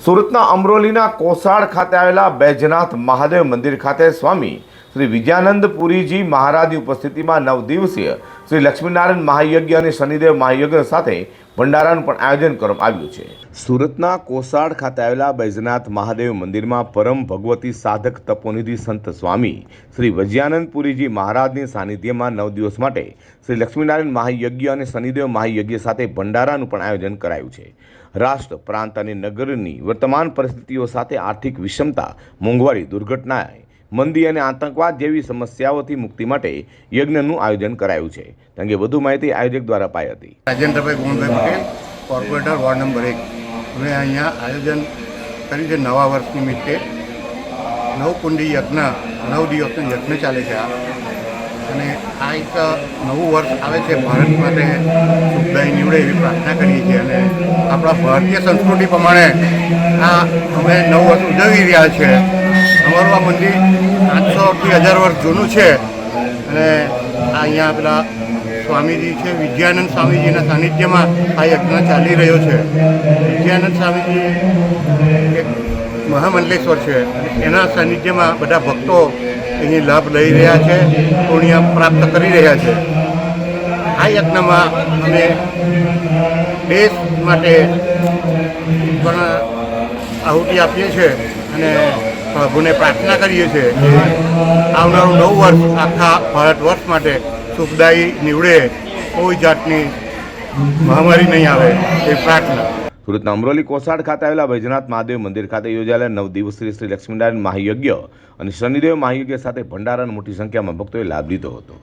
સુરતના અમરોલીના કોસાડ ખાતે આવેલા બૈજનાથ મહાદેવ મંદિર ખાતે સ્વામી શ્રી વિજયાનંદ પુરીજી મહારાજની ઉપસ્થિતિમાં નવ દિવસીય શ્રી લક્ષ્મીનારાયણ મહાયજ્ઞ અને શનિદેવ મહાયજ્ઞ સાથે ભંડારાનું પણ આયોજન કરવામાં આવ્યું છે. સુરતના કોસાડ ખાતે આવેલા બૈજનાથ મહાદેવ મંદિરમાં પરમ ભગવતી સાધક તપોનિધિ સંત સ્વામી શ્રી વજ્યાનંદપુરીજી મહારાજની સાનિધ્યમાં નવ દિવસ માટે શ્રી લક્ષ્મીનારાયણ મહાયજ્ઞ અને શનિદેવ મહાયજ્ઞ સાથે ભંડારાનું પણ આયોજન કરાયું છે. રાષ્ટ્ર, પ્રાંત અને નગરની વર્તમાન પરિસ્થિતિઓ સાથે આર્થિક વિષમતા મોંઘવારી દુર્ઘટનાએ મંદી અને આતંકવાદ જેવી સમસ્યાઓથી મુક્તિ માટે યજ્ઞનું આયોજન કરાયું છે. અંગે વધુ માહિતી આયોજક દ્વારા અપાઈ હતી. Rajendrabhai Gunbhai Patel, corporator, ward number એક. અમે અહીંયા આયોજન કર્યું છે નવા વર્ષ નિમિત્તે નવકુંડી યજ્ઞ, નવ દિવસનો યજ્ઞ ચાલે છે અને આ એક નવું વર્ષ આવે છે ભારત માટે સુખદાયી નીવડે એવી પ્રાર્થના કરીએ છીએ. અને આપણા ભારતીય સંસ્કૃતિ પ્રમાણે આ અમે નવ વર્ષ ઉજવી રહ્યા છે અમારું આ મંદિર આઠસોથી હજાર વર્ષ જૂનું છે. અને આ અહીંયા પેલા સ્વામીજી છે, વિદ્યાનંદ સ્વામીજીના સાનિધ્યમાં આ યજ્ઞ ચાલી રહ્યો છે. વિદ્યાનંદ સ્વામીજી એક મહામંડલેશ્વર છે. એના સાનિધ્યમાં બધા ભક્તો અહીં લાભ લઈ રહ્યા છે, પુણ્ય પ્રાપ્ત કરી રહ્યા છે. આ યજ્ઞમાં અમે દેશ માટે પણ આહુતિ આપીએ છીએ અને પ્રભુને પ્રાર્થના કરીએ છીએ કે આવનારું નવું વર્ષ આખા ભારત વર્ષ માટે સુખદાયી નીવડે. કોઈ જાતની મહામારી નહીં આવે એ પ્રાર્થના. સુરતના અમરોલી કોસાડ ખાતે આવેલા વૈજનાથ મહાદેવ મંદિર ખાતે યોજાયેલા નવ દિવસીય શ્રી લક્ષ્મીનારાયણ મહાયજ્ઞ અને શનિદેવ મહાયજ્ઞ સાથે ભંડારાની મોટી સંખ્યામાં ભક્તોએ લાભ લીધો હતો.